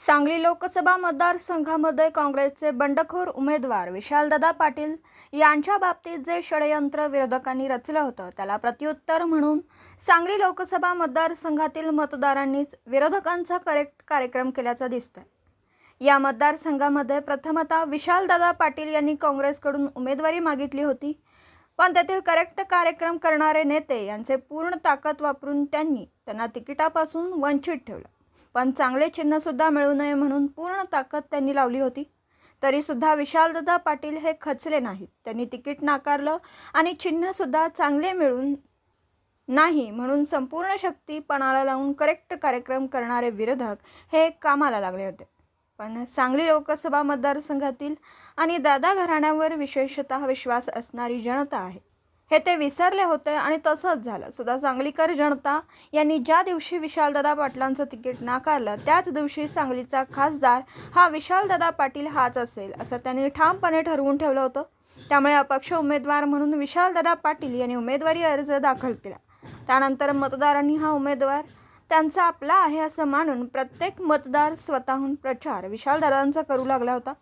सांगली लोकसभा मतदारसंघामध्ये काँग्रेसचे बंडखोर उमेदवार विशालदादा पाटील यांच्या बाबतीत जे षडयंत्र विरोधकांनी रचलं होतं त्याला प्रत्युत्तर म्हणून सांगली लोकसभा मतदारसंघातील मतदारांनीच विरोधकांचा करेक्ट कार्यक्रम केल्याचं दिसतंय. या मतदारसंघामध्ये प्रथमतः विशालदादा पाटील यांनी काँग्रेसकडून उमेदवारी मागितली होती. पण त्यातील करेक्ट कार्यक्रम करणारे नेते यांचे पूर्ण ताकद वापरून त्यांनी त्यांना तिकिटापासून वंचित ठेवलं. पण चांगले चिन्हसुद्धा मिळू नये म्हणून पूर्ण ताकद त्यांनी लावली होती. तरीसुद्धा विशालदादा पाटील हे खचले नाहीत. त्यांनी तिकीट नाकारलं आणि चिन्हसुद्धा चांगले मिळून नाही म्हणून संपूर्ण शक्ती पणाला लावून करेक्ट कार्यक्रम करणारे विरोधक हे कामाला लागले होते. पण सांगली लोकसभा मतदारसंघातील आणि दादा घराण्यावर विशेषतः विश्वास असणारी जनता आहे. हे ते विसरले होते आणि तसंच झालं. सुद्धा सांगलीकर जनता यांनी ज्या दिवशी विशालदादा पाटलांचं तिकीट नाकारलं त्याच दिवशी सांगलीचा खासदार हा विशालदादा पाटील हाच असेल असं त्यांनी ठामपणे ठरवून ठेवलं होतं. त्यामुळे अपक्ष उमेदवार म्हणून विशालदादा पाटील यांनी उमेदवारी अर्ज दाखल केला. त्यानंतर मतदारांनी हा उमेदवार त्यांचा आपला आहे असं मानून प्रत्येक मतदार स्वतःहून प्रचार विशालदादांचा करू लागला होता.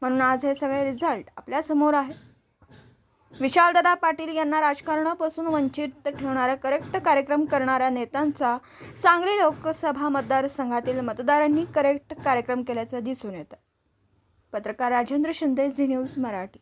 म्हणून आज हे सगळे रिझल्ट आपल्यासमोर आहे. विशालदादा पाटील यांना राजकारणापासून वंचित ठेवणारा करेक्ट कार्यक्रम करणाऱ्या नेत्यांचा सांगली लोकसभा मतदारसंघातील मतदारांनी करेक्ट कार्यक्रम केल्याचं दिसून येतं. पत्रकार राजेंद्र शिंदे झी न्यूज मराठी.